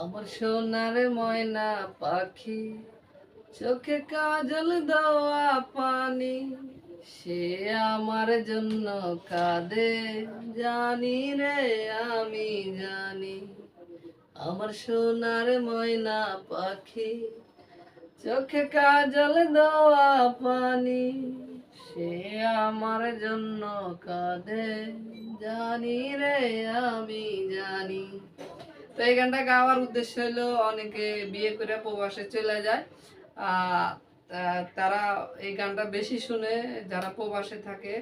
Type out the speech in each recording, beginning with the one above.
আমার সোনার ময়না পাখি, চোখে কাজল দেওয়া পানি, সে আমার জন্য কাঁদে, জানি রে আমি জানি। আমার সোনার ময়না পাখি, চোখে কাজল দেওয়া পানি, সে আমার জন্য কাঁদে, জানি রে আমি জানি। তো এই গানটা গাওয়ার উদ্দেশ্য হলো অনেকে বিয়ে করে প্রবাসে চলে যায়। তারা এই গানটা বেশি শুনে যারা প্রবাসে থাকে,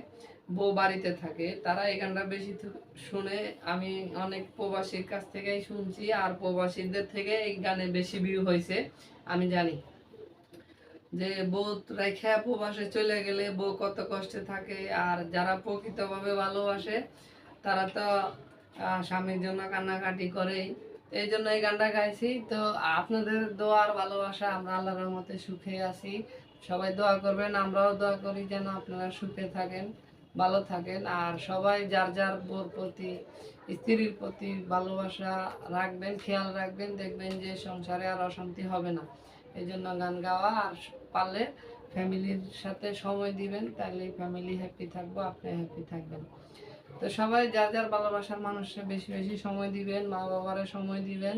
বউ বাড়িতে থাকে, তারা এই গানটা বেশি শুনে। আমি অনেক প্রবাসীর কাছ থেকেই শুনছি, আর প্রবাসীদের থেকে এই গানে বেশি ভিউ হয়েছে, আমি জানি। যে বউ রেখা প্রবাসে চলে গেলে বউ কত কষ্টে থাকে, আর যারা প্রকৃতভাবে ভালোবাসে, তারা তো স্বামীর জন্য কান্নাকাটি করেই। এই জন্য এই গানটা গাইছি। তো আপনাদের দোয়ার ভালোবাসা, আমরা আল্লাহর রহমতে সুখে আছি। সবাই দোয়া করবেন, আমরাও দোয়া করি যেন আপনারা সুখে থাকেন, ভালো থাকেন। আর সবাই যার যার বোর প্রতি, স্ত্রীর প্রতি ভালোবাসা রাখবেন, খেয়াল রাখবেন, দেখবেন যে সংসারে আর অশান্তি হবে না। এই জন্য গান গাওয়া, আর পারলে ফ্যামিলির সাথে সময় দিবেন তাহলে ফ্যামিলি হ্যাপি থাকব, আপনি হ্যাপি থাকবেন। তো সবাই যার যার ভালোবাসার মানুষকে বেশি বেশি সময় দিবেন, মা বাবার সময় দিবেন,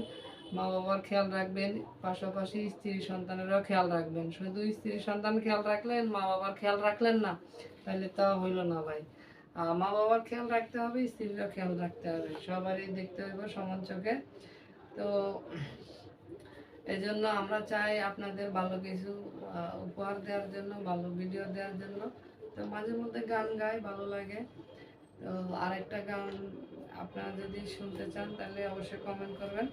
মা বাবার খেয়াল রাখবেন, পাশাপাশি স্ত্রী সন্তানেরও খেয়াল রাখবেন। শুধু স্ত্রী সন্তান খেয়াল রাখলেন, মা বাবার খেয়াল রাখলেন না তাহলে তা হইল না ভাই। মা বাবার খেয়াল রাখতে হবে, স্ত্রীরও খেয়াল রাখতে হবে। সবারই দেখতে হবে সমান চোখে। তো এই জন্য আমরা চাই আপনাদের ভালো কিছু উপহার দেওয়ার জন্য, ভালো ভিডিও দেওয়ার জন্য। তো মাঝে মধ্যে গান গাই, ভালো লাগে। তো আরেকটা গান আপনারা যদি শুনতে চান, তাহলে অবশ্যই কমেন্ট করবেন।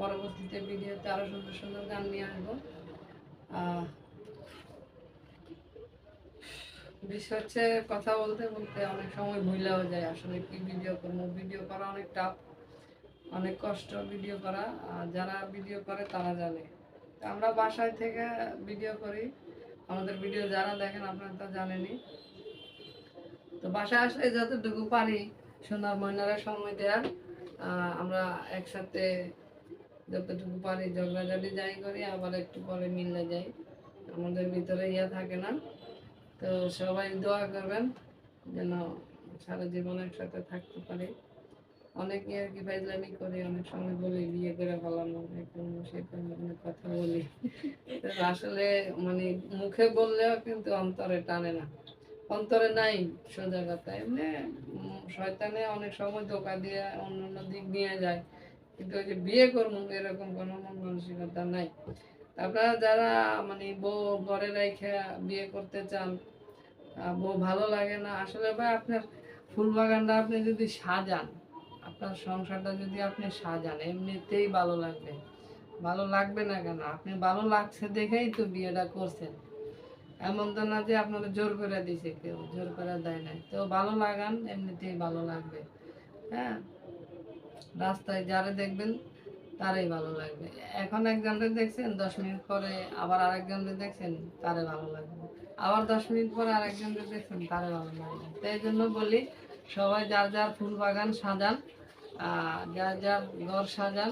পরবর্তীতে ভিডিওতে আরও সুন্দর সুন্দর গান নিয়ে আসব। বিষয় হচ্ছে কথা বলতে বলতে অনেক সময় ভুলেও যায়। আসলে কি ভিডিও করব? ভিডিও করা অনেক টাফ অনেক কষ্ট ভিডিও করা। আর যারা ভিডিও করে, তারা জানে। আমরা বাসায় থেকে ভিডিও করি। আমাদের ভিডিও যারা দেখেন, আপনারা তো জানেনই। বাসায় আসলে যতটুকু পারি সোনার ময়নারা সময় দেওয়ার আমরা একসাথে যতটুকু পারি ঝগড়াঝাটি যাই করি, আবার একটু পরে মিললে যাই। আমাদের ভিতরে ইয়া থাকে না। তো সবাই দোয়া করবেন যেন সারা জীবন একসাথে থাকতে পারি। অনেকে আর কি ফাইজলামি করি, অনেক সময় বলি বিয়ে করে সেটা অনেক কথা বলি। আসলে মানে মুখে বললেও কিন্তু অন্তরে টানে না। অন্তরে নাই সোজা কথা। এমনি শয়তানে অনেক সময় ধোকা দিয়ে অন্য অন্য দিক নিয়ে যায়। কিন্তু ওই যে বিয়ে করব এরকম কোনো মন মানসিকতা নাই। আপনারা যারা মানে বউ ঘরে রেখে বিয়ে করতে চান বউ ভালো লাগে না, আসলে ভাই আপনার ফুল বাগানটা আপনি যদি সাজান, আপনার সংসারটা যদি আপনি সাজান, এমনিতেই ভালো লাগবে। ভালো লাগবে না কেন? আপনি ভালো লাগছে দেখেই তো বিয়েটা করছেন। এমন তো না যে আপনারা জোর করে দিছে কেউ, জোর করে দেয় নাই। তো ভালো লাগান, এমনিতেই ভালো লাগবে। হ্যাঁ? রাস্তায় যারা দেখবেন, তারাই ভালো লাগবে। এখন একজনকে দেখছেন, দশ মিনিট পরে আবার আরেকজনকে দেখছেন, তারে ভালো লাগবে। আবার দশ মিনিট পরে আরেকজনকে দেখছেন, তারে ভালো লাগবে। তো এই জন্য বলি, সবাই যার যার ফুল বাগান সাজান যার যার ঘর সাজান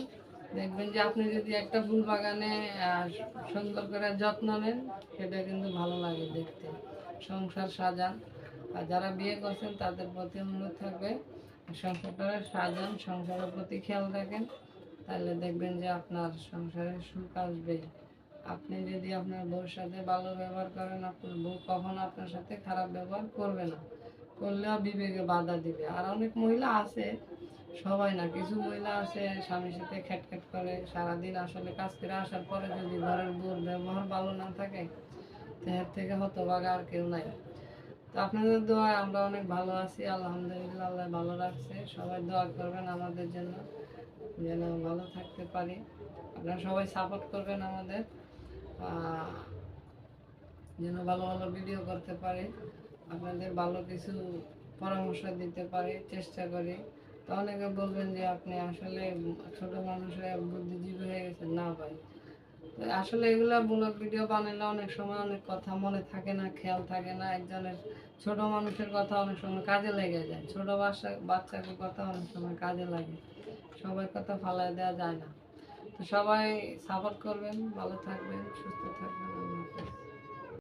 দেখবেন যে আপনি যদি একটা ফুল বাগানে সুন্দর করে যত্ন নেন, সেটা কিন্তু ভালো লাগে দেখতে। সংসার সাজান। আর যারা বিয়ে করছেন, তাদের প্রতি অনুরোধ থাকবে, সংসারটা সাজান, সংসারের প্রতি খেয়াল রাখেন। তাহলে দেখবেন যে আপনার সংসারে সুখ আসবে। আপনি যদি আপনার বউর সাথে ভালো ব্যবহার করেন, আপনার বউ কখনো আপনার সাথে খারাপ ব্যবহার করবে না। করলেও বিবেকে বাধা দিবে। আর অনেক মহিলা আছে সবাই না, কিছু মহিলা আছে, স্বামীর সাথে খ্যাটখ্যাট করে, সারাদিন আসলে কাজ করে আসার পরে যদি ঘরের বউর ব্যবহার ভালো না থাকে, তো এর থেকে হতভাগা আর কেউ নাই। তো আপনাদের দোয়ায় আমরা অনেক ভালো আছি, আলহামদুলিল্লাহ, আল্লাহ ভালো রাখছে। সবাই দোয়া করবেন আমাদের জন্য, যেন ভালো থাকতে পারি। আপনারা সবাই সাপোর্ট করবেন আমাদের যেন ভালো ভালো ভিডিও করতে পারি। আপনাদের ভালো কিছু পরামর্শ দিতে পারি, চেষ্টা করি। অনেকে বলবেন যে আপনি আসলে ছোট মানুষের বুদ্ধিজীবী হয়ে গেছেন। না ভাই। আসলে এগুলো ব্লগ ভিডিও বানালে অনেক সময় অনেক কথা মনে থাকে না, খেয়াল থাকে না। একজনের ছোট মানুষের কথা অনেক সময় কাজে লেগে যায়। ছোট বাচ্চা বাচ্চাকে কথা অনেক সময় কাজে লাগে। সবার কথা ফালাই দেওয়া যায় না। তো সবাই সাপোর্ট করবেন, ভালো থাকবেন, সুস্থ থাকবেন।